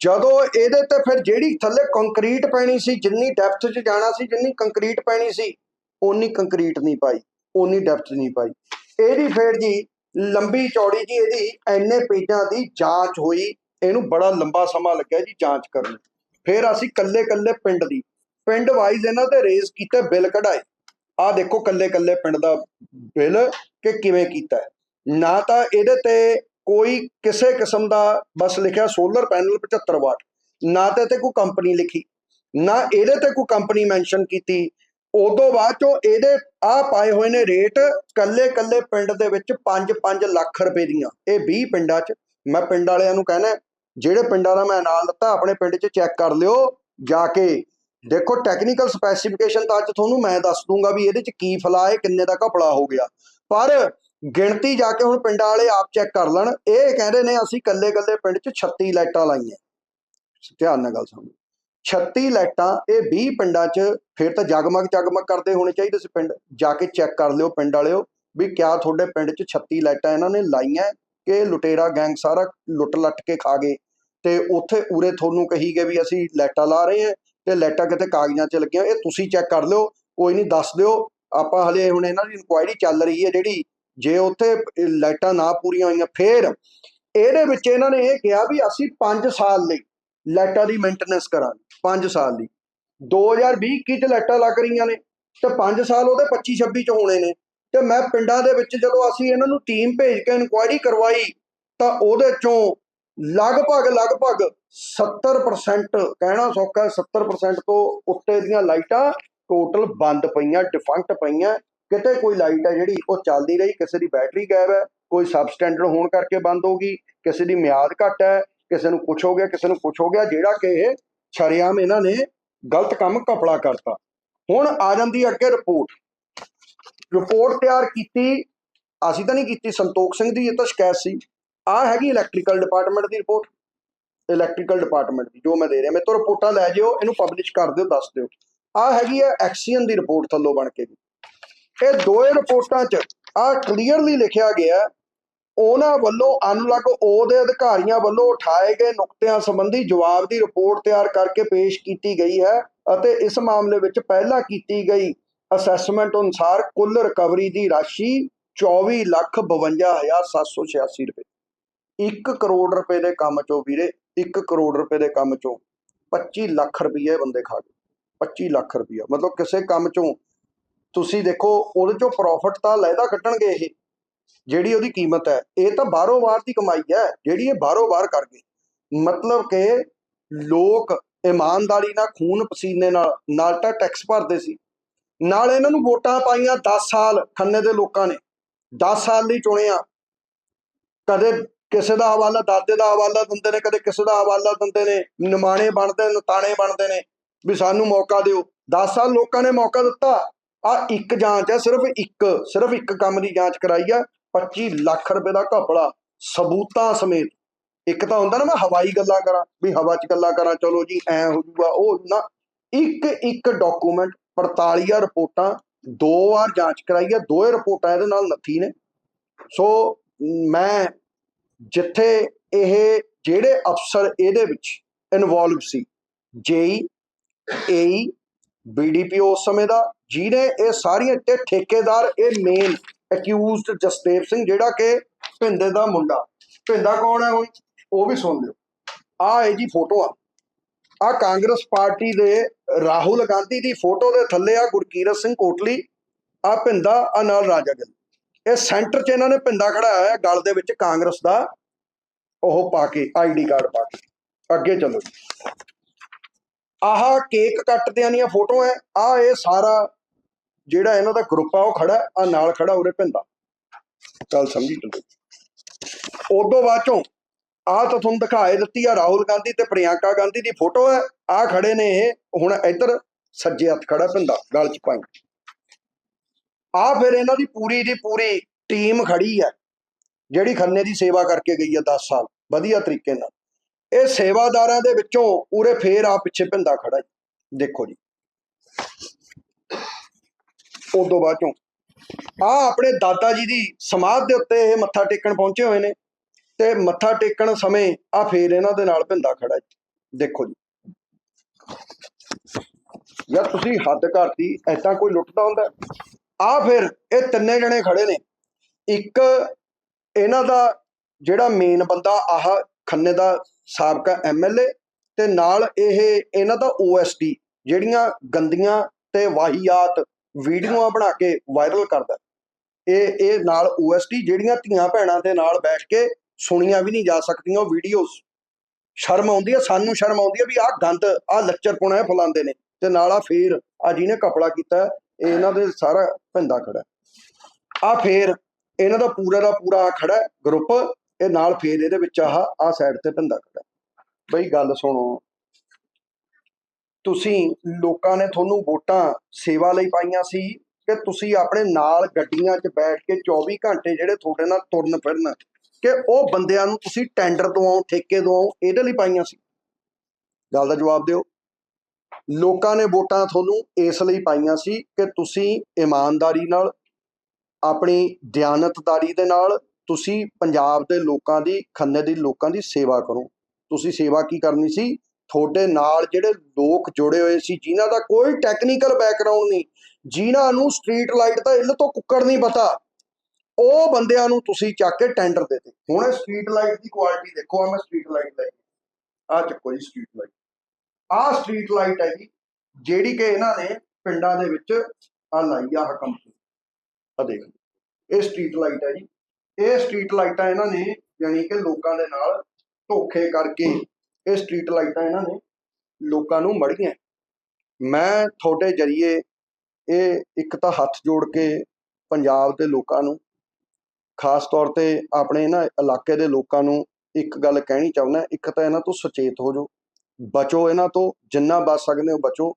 ਜਦੋਂ ਇਹਦੇ ਤੇ ਫਿਰ ਜਿਹੜੀ ਥੱਲੇ ਕੰਕਰੀਟ ਪੈਣੀ ਸੀ, ਜਿੰਨੀ ਡੈਪਥ 'ਚ ਜਾਣਾ ਸੀ, ਜਿੰਨੀ ਕੰਕਰੀਟ ਪੈਣੀ ਸੀ, ਓਨੀ ਕੰਕਰੀਟ ਨਹੀਂ ਪਾਈ, ਓਨੀ ਡੈਪਥ ਨਹੀਂ ਪਾਈ। ਇਹਦੀ ਫਿਰ ਜੀ ਲੰਬੀ ਚੌੜੀ ਜੀ ਇਹਦੀ ਐਨੇ ਪੇਜਾਂ ਦੀ ਜਾਂਚ ਹੋਈ, ਇਹਨੂੰ ਬੜਾ ਲੰਬਾ ਸਮਾਂ ਲੱਗਿਆ ਜੀ ਜਾਂਚ ਕਰਨ ਫਿਰ ਅਸੀਂ ਕੱਲੇ ਕੱਲੇ ਪਿੰਡ ਦੀ, ਪਿੰਡ ਵਾਈਜ਼ ਇਹਨਾਂ ਤੇ ਰੇਜ਼ ਕੀਤੇ, ਬਿੱਲ ਕਢਾਏ। ਆ ਦੇਖੋ ਕੱਲੇ ਕੱਲੇ ਪਿੰਡ ਦਾ ਬਿੱਲ ਕਿ ਕਿਵੇਂ ਕੀਤਾ ਨਾ ਤਾਂ ਇਹਦੇ ਤੇ ਕੋਈ ਕਿਸੇ ਕਿਸਮ ਦਾ ਬਸ ਲਿਖਿਆ ਸੋਲਰ ਪੈਨਲ 75 ਵਾਟ ਨਾ ਤੇ ਤੇ ਕੋਈ ਕੰਪਨੀ ਲਿਖੀ, ਨਾ ਇਹਦੇ ਤੇ ਕੋਈ ਕੰਪਨੀ ਮੈਂਸ਼ਨ ਕੀਤੀ। ਉਦੋਂ ਬਾਅਦ ਚੋਂ ਇਹਦੇ ਆ ਪਾਏ ਹੋਏ ਨੇ ਰੇਟ ਕੱਲੇ ਕੱਲੇ ਪਿੰਡ ਦੇ ਵਿੱਚ 5-5 ਲੱਖ ਰੁਪਏ ਦੀਆਂ। ਇਹ 20 ਪਿੰਡਾਂ 'ਚ, ਮੈਂ ਪਿੰਡ ਵਾਲਿਆਂ ਨੂੰ ਕਹਿਣਾ, ਜਿਹੜੇ ਪਿੰਡਾਂ ਦਾ ਮੈਂ ਨਾਲ ਦਿੱਤਾ, ਆਪਣੇ ਪਿੰਡ 'ਚ ਚੈੱਕ ਕਰ ਲਿਓ, ਜਾ ਕੇ ਦੇਖੋ ਟੈਕਨੀਕਲ ਸਪੈਸੀਫਿਕੇਸ਼ਨ ਤਾਂ ਅੱਜ ਤੁਹਾਨੂੰ ਮੈਂ ਦੱਸ ਦੂੰਗਾ ਵੀ ਇਹਦੇ 'ਚ ਕੀ ਫਲਾ ਹੈ, ਕਿੰਨੇ ਦਾ ਘਪਲਾ ਹੋ ਗਿਆ। ਪਰ ਗਿਣਤੀ ਜਾ ਕੇ ਹੁਣ ਪਿੰਡਾਂ ਵਾਲੇ ਆਪ ਚੈੱਕ ਕਰ ਲੈਣ। ਇਹ ਕਹਿੰਦੇ ਨੇ ਅਸੀਂ ਕੱਲੇ ਕੱਲੇ ਪਿੰਡ 'ਚ 36 ਲਾਈਟਾਂ ਲਾਈਆਂ। ਧਿਆਨ ਨਾਲ ਗੱਲ ਸੁਣੋ। 36 ਲਾਈਟਾਂ ਇਹ 20 ਪਿੰਡਾਂ 'ਚ ਫਿਰ ਤਾਂ ਜਗਮਗ ਜਗਮਗ ਕਰਦੇ ਹੋਣੇ ਚਾਹੀਦੇ ਸੀ ਪਿੰਡ। ਜਾ ਕੇ ਚੈੱਕ ਕਰ ਲਿਓ ਪਿੰਡ ਵਾਲਿਓ ਵੀ ਕਿਆ ਤੁਹਾਡੇ ਪਿੰਡ 'ਚ 36 ਲਾਈਟਾਂ ਇਹਨਾਂ ਨੇ ਲਾਈਆਂ ਕਿ ਲੁਟੇਰਾ ਗੈਂਗ ਸਾਰਾ ਲੁੱਟ ਲੱਟ ਕੇ ਖਾ ਗਏ। ਤੇ ਉੱਥੇ ਉਰੇ ਤੁਹਾਨੂੰ ਕਹੀ ਗਏ ਵੀ ਅਸੀਂ ਲਾਈਟਾਂ ਲਾ ਰਹੇ ਹਾਂ ਤੇ ਲਾਈਟਾਂ ਕਿਤੇ ਕਾਗਜ਼ਾਂ 'ਚ ਲੱਗੀਆਂ। ਇਹ ਤੁਸੀਂ ਚੈੱਕ ਕਰ ਲਿਓ, ਕੋਈ ਨਹੀਂ ਦੱਸ ਦਿਓ। ਆਪਾਂ ਹਲੇ ਹੁਣ ਇਹਨਾਂ ਦੀ ਇਨਕੁਆਇਰੀ ਚੱਲ ਰਹੀ ਹੈ ਜਿਹੜੀ, ਜੇ ਉੱਥੇ ਲਾਈਟਾਂ ਨਾ ਪੂਰੀਆਂ ਹੋਈਆਂ ਫੇਰ ਇਹਦੇ ਵਿੱਚ ਇਹਨਾਂ ਨੇ ਇਹ ਕਿਹਾ ਵੀ ਅਸੀਂ 5 ਸਾਲ ਲਈ ਲਾਈਟਾਂ ਦੀ ਮੇਨਟੇਨੈਂਸ ਕਰਾਂਗੇ। 5 ਸਾਲ ਲਈ 2020 21 ਚ ਲਾਈਟਾਂ ਲੱਗ ਰਹੀਆਂ ਨੇ ਤੇ 5 ਸਾਲ ਉਹਦੇ 25 26 ਚ ਹੋਣੇ ਨੇ। ਤੇ ਮੈਂ ਪਿੰਡਾਂ ਦੇ ਵਿੱਚ ਜਦੋਂ ਅਸੀਂ ਇਹਨਾਂ ਨੂੰ ਟੀਮ ਭੇਜ ਕੇ ਇਨਕੁਆਇਰੀ ਕਰਵਾਈ ਤਾਂ ਉਹਦੇ ਚੋਂ ਲਗਭਗ ਲਗਭਗ 70% ਕਹਿਣਾ ਸੌਖਾ 70% ਤੋਂ ਉੱਤੇ ਦੀਆਂ ਲਾਈਟਾਂ ਟੋਟਲ ਬੰਦ ਪਈਆਂ ਡਿਫੰਕਟ ਪਈਆਂ। ਕਿਤੇ ਕੋਈ ਲਾਈਟ ਹੈ ਜਿਹੜੀ ਉਹ ਚੱਲਦੀ ਰਹੀ, ਕਿਸੇ ਦੀ ਬੈਟਰੀ ਗਾਇਬ ਹੈ, ਕੋਈ ਸਬਸਟੈਂਡਰਡ ਹੋਣ ਕਰਕੇ ਬੰਦ ਹੋ ਗਈ, ਕਿਸੇ ਦੀ ਮਿਆਦ ਘੱਟ ਹੈ, ਕਿਸੇ ਨੂੰ ਕੁਝ ਹੋ ਗਿਆ, ਕਿਸੇ ਨੂੰ ਕੁਝ ਹੋ ਗਿਆ, ਜਿਹੜਾ ਕਿ ਇਹ ਸ਼ਰੇਆਮ ਇਹਨਾਂ ਨੇ ਗਲਤ ਕੰਮ ਕਪੜਾ ਕਰਤਾ। ਹੁਣ ਆ ਜਾਂਦੀ ਹੈ ਅੱਗੇ ਰਿਪੋਰਟ ਰਿਪੋਰਟ ਤਿਆਰ ਕੀਤੀ, ਅਸੀਂ ਤਾਂ ਨਹੀਂ ਕੀਤੀ, ਸੰਤੋਖ ਸਿੰਘ ਦੀ ਇਹ ਤਾਂ ਸ਼ਿਕਾਇਤ ਸੀ। ਆ ਹੈਗੀ ਇਲੈਕਟ੍ਰੀਕਲ ਡਿਪਾਰਟਮੈਂਟ ਦੀ ਰਿਪੋਰਟ ਇਲੈਕਟ੍ਰੀਕਲ ਡਿਪਾਰਟਮੈਂਟ ਦੀ, ਜੋ ਮੈਂ ਦੇ ਰਿਹਾ। ਮੇਰੇ ਤੋਂ ਰਿਪੋਰਟਾਂ ਲੈ ਜਿਓ, ਇਹਨੂੰ ਪਬਲਿਸ਼ ਕਰ ਦਿਓ, ਦੱਸ ਦਿਓ। ਆ ਹੈਗੀ ਹੈ ਐਕਸੀਅਨ ਦੀ ਰਿਪੋਰਟ ਥੱਲੋਂ ਬਣ ਕੇ। ਦੀ ਇਹ ਦੋਏ ਰਿਪੋਰਟਾਂ 'ਚ ਆ ਕਲੀਅਰਲੀ ਲਿਖਿਆ ਗਿਆ ਉਹਨਾਂ ਵੱਲੋਂ ਅਨਲੋਕ ਓ ਦੇ ਅਧਿਕਾਰੀਆਂ ਵੱਲੋਂ ਉਠਾਏ ਗਏ ਨੁਕਤਿਆਂ ਸੰਬੰਧੀ ਜਵਾਬ ਦੀ ਰਿਪੋਰਟ ਤਿਆਰ ਕਰਕੇ ਪੇਸ਼ ਕੀਤੀ ਗਈ ਹੈ ਅਤੇ ਇਸ ਮਾਮਲੇ ਵਿੱਚ ਪਹਿਲਾਂ ਕੀਤੀ ਗਈ ਅਸੈਸਮੈਂਟ ਅਨੁਸਾਰ ਕੁੱਲ ਰਿਕਵਰੀ ਦੀ ਰਾਸ਼ੀ 24 ਲੱਖ 52786 ਰੁਪਏ। 1 ਕਰੋੜ ਰੁਪਏ ਦੇ ਕੰਮ ਚੋਂ ਵੀਰੇ 1 ਕਰੋੜ ਰੁਪਏ ਦੇ ਕੰਮ ਚੋਂ 25 ਲੱਖ ਰੁਪਏ ਬੰਦੇ ਖਾ ਗਏ। 25 ਲੱਖ ਰੁਪਏ ਮਤਲਬ ਕਿਸੇ ਕੰਮ ਚੋਂ ਤੁਸੀਂ ਦੇਖੋ, ਉਹਦੇ ਚੋਂ ਪ੍ਰੋਫਿਟ ਤਾਂ ਲੈਦਾ ਕੱਢਣਗੇ ਇਹ। ਜਿਹੜੀ ਉਹਦੀ ਕੀਮਤ ਹੈ, ਇਹ ਤਾਂ ਬਾਹਰੋਂ ਬਾਹਰ ਦੀ ਕਮਾਈ ਹੈ, ਜਿਹੜੀ ਇਹ ਬਾਹਰੋਂ ਬਾਹਰ ਕਰ ਗਏ ਮਤਲਬ ਕਿ ਲੋਕ ਇਮਾਨਦਾਰੀ ਨਾਲ, ਖੂਨ ਪਸੀਨੇ ਨਾਲ ਨਾਲ ਤਾਂ ਟੈਕਸ ਭਰਦੇ ਸੀ। ਨਾਲ ਇਹਨਾਂ ਨੂੰ ਵੋਟਾਂ ਪਾਈਆਂ 10 ਸਾਲ ਖੰਨੇ ਦੇ ਲੋਕਾਂ ਨੇ। 10 ਸਾਲ ਲਈ ਚੁਣਿਆ। ਕਦੇ ਕਿਸੇ ਦਾ ਹਵਾਲਾ, ਦਾਦੇ ਦਾ ਹਵਾਲਾ ਦਿੰਦੇ ਨੇ, ਕਦੇ ਕਿਸੇ ਦਾ ਹਵਾਲਾ ਦਿੰਦੇ ਨੇ, ਨਿਮਾਣੇ ਬਣਦੇ ਨੇ ਤਾਣੇ ਬਣਦੇ ਨੇ, ਵੀ ਸਾਨੂੰ ਮੌਕਾ ਦਿਓ। 10 ਸਾਲ ਲੋਕਾਂ ਨੇ ਮੌਕਾ ਦਿੱਤਾ। ਆ ਇੱਕ ਜਾਂਚ ਹੈ, ਸਿਰਫ ਇੱਕ ਸਿਰਫ ਇੱਕ ਕੰਮ ਦੀ ਜਾਂਚ ਕਰਾਈ ਆ 25 ਲੱਖ ਰੁਪਏ ਦਾ ਘਪਲਾ, ਸਬੂਤਾਂ ਸਮੇਤ। ਇੱਕ ਤਾਂ ਹੁੰਦਾ ਨਾ ਮੈਂ ਹਵਾਈ ਗੱਲਾਂ ਕਰਾਂ, ਵੀ ਹਵਾ 'ਚ ਗੱਲਾਂ ਕਰਾਂ, ਚਲੋ ਜੀ, ਐ ਹੋ ਜੂਗਾ, ਉਹ ਨਾ ਇੱਕ ਇੱਕ ਡਾਕੂਮੈਂਟ 45 ਰਿਪੋਰਟਾਂ, ਦੋ ਵਾਰ ਜਾਂਚ ਕਰਾਈ ਆ ਦੋਏ ਰਿਪੋਰਟਾਂ ਇਹਦੇ ਨਾਲ ਨੱਥੀ ਨੇ। ਸੋ, ਮੈਂ ਜਿੱਥੇ ਇਹ, ਜਿਹੜੇ ਅਫਸਰ ਇਹਦੇ ਵਿੱਚ ਇਨਵੋਲਵ ਸੀ, ਜੇਈ, ਏਈ ਬੀਡੀਪੀਓ ਉਸ ਸਮੇਂ ਦਾ, ਜਿਹਨੇ ਇਹ ਸਾਰੀਆਂ ਤੇ ਠੇਕੇਦਾਰ, ਇਹ ਮੇਨ ਅਕਿਊਜ਼ਡ ਜਸਦੇਵ ਸਿੰਘ ਜਿਹੜਾ ਕਿ ਭਿੰਦੇ ਦਾ ਮੁੰਡਾ। ਭਿੰਦਾ ਕੌਣ ਹੈ ਹੁਣ ਉਹ ਵੀ ਸੁਣ ਲਿਓ। ਆ ਹੈ ਜੀ ਫੋਟੋ ਆ। ਆ ਕਾਂਗਰਸ ਪਾਰਟੀ ਦੇ ਰਾਹੁਲ ਗਾਂਧੀ ਦੀ ਫੋਟੋ ਦੇ ਥੱਲੇ ਆ ਗੁਰਕੀਰਤ ਸਿੰਘ ਕੋਟਲੀ ਆ ਭਿੰਦਾ ਆ ਨਾਲ ਰਾਜਾ ਗਿੱਲ। ਇਹ ਸੈਂਟਰ 'ਚ ਇਹਨਾਂ ਨੇ ਭਿੰਦਾ ਖੜਾਇਆ ਹੈ, ਗਲ ਦੇ ਵਿੱਚ ਕਾਂਗਰਸ ਦਾ, ਉਹ ਪਾ ਕੇ ਆਈਡੀ ਕਾਰਡ ਪਾ ਕੇ। ਅੱਗੇ ਚੱਲੋ ਆਹ ਕੇਕ ਕੱਟਦਿਆਂ ਦੀਆਂ ਫੋਟੋਆਂ ਹੈ। ਆ ਇਹ ਸਾਰਾ ਜਿਹੜਾ ਇਹਨਾਂ ਦਾ ਗਰੁੱਪ ਆ, ਉਹ ਖੜਾ ਆ ਨਾਲ ਖੜਾ ਉਰੇ ਭਿੰਦਾ ਚੱਲ ਸਮਝੀ ਚੱਲੋ ਉਦੋਂ ਬਾਅਦ ਚੋਂ ਆ ਤਾਂ ਤੁਹਾਨੂੰ ਦਿਖਾਏ ਦਿੱਤੀ ਆ, ਰਾਹੁਲ ਗਾਂਧੀ ਤੇ ਪ੍ਰਿਯੰਕਾ ਗਾਂਧੀ ਦੀ ਫੋਟੋ ਹੈ। ਆ ਖੜੇ ਨੇ ਇਹ, ਹੁਣ ਇੱਧਰ ਸੱਜੇ ਹੱਥ ਖੜਾ ਭਿੰਦਾ ਗਲ ਚ ਪਾਈ। ਆ ਫਿਰ ਇਹਨਾਂ ਦੀ ਪੂਰੀ ਦੀ ਪੂਰੀ ਟੀਮ ਖੜੀ ਹੈ, ਜਿਹੜੀ ਖੰਨੇ ਦੀ ਸੇਵਾ ਕਰਕੇ ਗਈ ਹੈ 10 ਸਾਲ, ਵਧੀਆ ਤਰੀਕੇ ਨਾਲ। ਇਹ ਸੇਵਾਦਾਰਾਂ ਦੇ ਵਿੱਚੋਂ ਪੂਰੇ ਫੇਰ ਆ ਪਿੱਛੇ ਭਿੰਦਾ ਖੜਾ ਜੀ, ਦੇਖੋ ਜੀ। ਉਦੋਂ ਬਾਅਦ ਚੋਂ। ਆ ਆਪਣੇ ਦਾਦਾ ਜੀ ਦੀ ਸਮਾਧ ਦੇ ਉੱਤੇ ਇਹ ਮੱਥਾ ਟੇਕਣ ਪਹੁੰਚੇ ਹੋਏ ਨੇ ਤੇ ਮੱਥਾ ਟੇਕਣ ਸਮੇਂ ਆ ਫੇਰ ਇਹਨਾਂ ਦੇ ਨਾਲ ਭਿੰਦਾ ਖੜਾ ਦੇਖੋ ਜੀ। ਯਾਰ ਤੁਸੀਂ ਹੱਦ ਕਰਤੀ ਐਦਾਂ ਕੋਈ ਲੁੱਟਦਾ ਹੁੰਦਾ? ਆ ਫਿਰ ਇਹ ਤਿੰਨੇ ਜਣੇ ਖੜੇ ਨੇ। ਇੱਕ ਇਹਨਾਂ ਦਾ ਜਿਹੜਾ ਮੇਨ ਬੰਦਾ, ਆਹ ਖੰਨੇ ਦਾ ਸਾਬਕਾ ਐਮਐਲਏ ਤੇ ਨਾਲ ਇਹ, ਇਹਨਾਂ ਦਾ ਓਐਸਡੀ ਜਿਹੜੀਆਂ ਗੰਦੀਆਂ ਤੇ ਵਾਹੀਆਤ ਵੀਡੀਓਆਂ ਬਣਾ ਕੇ ਵਾਇਰਲ ਕਰਦਾ। ਇਹ ਇਹ ਨਾਲ ਓਐਸਡੀ ਜਿਹੜੀਆਂ ਧੀਆਂ ਭੈਣਾਂ ਦੇ ਨਾਲ ਬੈਠ ਕੇ ਸੁਣੀਆਂ ਵੀ ਨਹੀਂ ਜਾ ਸਕਦੀਆਂ ਉਹ ਵੀਡੀਓਜ਼ ਸ਼ਰਮ ਆਉਂਦੀ ਹੈ ਸਾਨੂੰ ਸ਼ਰਮ ਆਉਂਦੀ ਹੈ ਵੀ ਆਹ ਗੰਦ, ਆਹ ਲੱਚਰ ਪੁਣਾ ਫਲਾਉਂਦੇ ਨੇ। ਤੇ ਨਾਲ ਆ ਫੇਰ ਆ ਜਿਹਨੇ ਕਪੜਾ ਕੀਤਾ, ਇਹ ਇਹਨਾਂ ਦੇ ਸਾਰਾ ਭਿੰਦਾ ਖੜਾ। ਆ ਫੇਰ ਇਹਨਾਂ ਦਾ ਪੂਰਾ ਦਾ ਪੂਰਾ ਖੜਾ ਗਰੁੱਪ ਇਹ ਨਾਲ ਫੇਰ ਇਹਦੇ ਵਿੱਚ ਆਹ ਆ ਸਾਈਡ ਤੇ ਭਿੰਦਾ ਖੜਾ। ਬਈ ਗੱਲ ਸੁਣੋ ਤੁਸੀਂ ਲੋਕਾਂ ਨੇ ਤੁਹਾਨੂੰ ਵੋਟਾਂ ਸੇਵਾ ਲਈ ਪਾਈਆਂ ਸੀ ਕਿ ਤੁਸੀਂ ਆਪਣੇ ਨਾਲ ਗੱਡੀਆਂ 'ਚ ਬੈਠ ਕੇ 24 ਘੰਟੇ ਜਿਹੜੇ ਤੁਹਾਡੇ ਨਾਲ ਤੁਰਨ ਫਿਰਨ ਕਿ ਉਹ ਬੰਦਿਆਂ ਨੂੰ ਤੁਸੀਂ ਟੈਂਡਰ ਦਵਾਓ, ਠੇਕੇ ਦਵਾਓ, ਇਹਦੇ ਲਈ ਪਾਈਆਂ ਸੀ? ਗੱਲ ਦਾ ਜਵਾਬ ਦਿਓ। ਲੋਕਾਂ ਨੇ ਵੋਟਾਂ ਤੁਹਾਨੂੰ ਇਸ ਲਈ ਪਾਈਆਂ ਸੀ ਕਿ ਤੁਸੀਂ ਇਮਾਨਦਾਰੀ ਨਾਲ, ਆਪਣੀ ਦਿਆਨਤਦਾਰੀ ਦੇ ਨਾਲ ਤੁਸੀਂ ਪੰਜਾਬ ਦੇ ਲੋਕਾਂ ਦੀ, ਖੰਨੇ ਦੀ ਲੋਕਾਂ ਦੀ ਸੇਵਾ ਕਰੋ। ਤੁਸੀਂ ਸੇਵਾ ਕੀ ਕਰਨੀ ਸੀ? ਤੁਹਾਡੇ ਨਾਲ ਜਿਹੜੇ ਲੋਕ ਜੁੜੇ ਹੋਏ ਸੀ, ਜਿਨ੍ਹਾਂ ਦਾ ਕੋਈ ਟੈਕਨੀਕਲ ਬੈਕਗ੍ਰਾਉਂਡ ਨਹੀਂ, ਜਿਨ੍ਹਾਂ ਨੂੰ ਸਟਰੀਟ ਲਾਈਟ ਦਾ ਇੱਲ ਤੋਂ ਕੁੱਕੜ ਨਹੀਂ ਪਤਾ, ਉਹ ਬੰਦਿਆਂ ਨੂੰ ਤੁਸੀਂ ਚੱਕ ਕੇ ਟੈਂਡਰ ਦੇ ਦਿੱਤੇ। ਹੁਣ ਸਟਰੀਟ ਲਾਈਟ ਦੀ ਕੁਆਲਿਟੀ ਦੇਖੋ ਆ ਮੈਂ ਸਟਰੀਟ ਲਾਈਟ ਲੈ ਆ ਚੱਕੋ ਜੀ ਸਟਰੀਟ ਲਾਈਟ ਆਹ ਸਟਰੀਟ ਲਾਈਟ ਹੈ ਜੀ, ਜਿਹੜੀ ਕਿ ਇਹਨਾਂ ਨੇ ਪਿੰਡਾਂ ਦੇ ਵਿੱਚ ਆ ਲਾਈ ਆ ਕੰਪਨੀ ਆ ਦੇਖ ਇਹ ਸਟਰੀਟ ਲਾਈਟ ਹੈ ਜੀ। ਇਹ ਸਟਰੀਟ ਲਾਈਟਾਂ ਇਹਨਾਂ ਨੇ ਯਾਨੀ ਕਿ ਲੋਕਾਂ ਦੇ ਨਾਲ ਧੋਖੇ ਕਰਕੇ ਇਹ ਸਟਰੀਟ ਲਾਈਟਾਂ ਇਹਨਾਂ ਨੇ ਲੋਕਾਂ ਨੂੰ ਮੜੀਆਂ ਮੈਂ ਤੁਹਾਡੇ ਜਰੀਏ ਇਹ ਇੱਕ ਤਾਂ ਹੱਥ ਜੋੜ ਕੇ ਪੰਜਾਬ ਦੇ ਲੋਕਾਂ ਨੂੰ, ਖਾਸ ਤੌਰ ਤੇ ਆਪਣੇ ਨਾ ਇਲਾਕੇ ਦੇ ਲੋਕਾਂ ਨੂੰ ਇੱਕ ਗੱਲ ਕਹਿਣੀ ਚਾਹੁੰਦਾ, ਇੱਕ ਤਾਂ ਇਹਨਾਂ ਤੋਂ ਸੁਚੇਤ ਹੋ ਜਾਓ। ਬਚੋ ਇਹਨਾਂ ਤੋਂ, ਜਿੰਨਾ ਬਚ ਸਕਦੇ ਹੋ ਬਚੋ।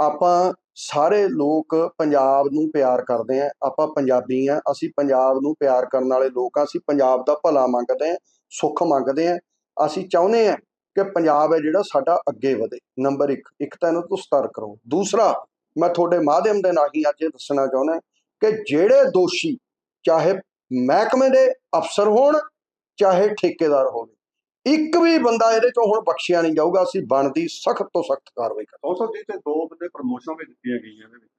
ਆਪਾਂ ਸਾਰੇ ਲੋਕ ਪੰਜਾਬ ਨੂੰ ਪਿਆਰ ਕਰਦੇ ਆ ਆਪਾਂ ਪੰਜਾਬੀ ਆ ਅਸੀਂ ਪੰਜਾਬ ਨੂੰ ਪਿਆਰ ਕਰਨ ਵਾਲੇ ਲੋਕ ਆ ਅਸੀਂ ਪੰਜਾਬ ਦਾ ਭਲਾ ਮੰਗਦੇ ਆ ਸੁੱਖ ਮੰਗਦੇ ਆ ਅਸੀਂ ਚਾਹੁੰਦੇ ਆ ਕਿ ਪੰਜਾਬ ਹੈ ਜਿਹੜਾ ਸਾਡਾ ਅੱਗੇ ਵਧੇ। ਨੰਬਰ 1 ਇੱਕ ਤਾਂ ਇਹਨੂੰ ਤੋਂ ਸਤਰ ਕਰੋ ਦੂਸਰਾ ਮੈਂ ਤੁਹਾਡੇ ਮਾਧਿਅਮ ਦੇ ਨਾਲ ਹੀ ਅੱਜ ਇਹ ਦੱਸਣਾ ਚਾਹੁੰਦਾ ਕਿ ਜਿਹੜੇ ਦੋਸ਼ੀ ਚਾਹੇ ਮਹਿਕਮੇ ਦੇ ਅਫਸਰ ਹੋਣ ਚਾਹੇ ਠੇਕੇਦਾਰ ਹੋਵੇ ਇੱਕ ਵੀ ਬੰਦਾ ਇਹਦੇ ਚੋਂ ਹੁਣ ਬਖਸ਼ਿਆ ਨਹੀਂ ਜਾਊਗਾ ਅਸੀਂ ਬਣਦੀ ਸਖਤ ਤੋਂ ਸਖਤ ਕਾਰਵਾਈ ਕਰਾਂਗੇ। ਦੋ ਸੌ ਜੀ ਤੇ ਦੋ ਬੰਦੇ ਪ੍ਰਮੋਸ਼ਨਾਂ ਵੀ ਦਿੱਤੀਆਂ ਗਈਆਂ ਇਹਦੇ ਵਿੱਚ।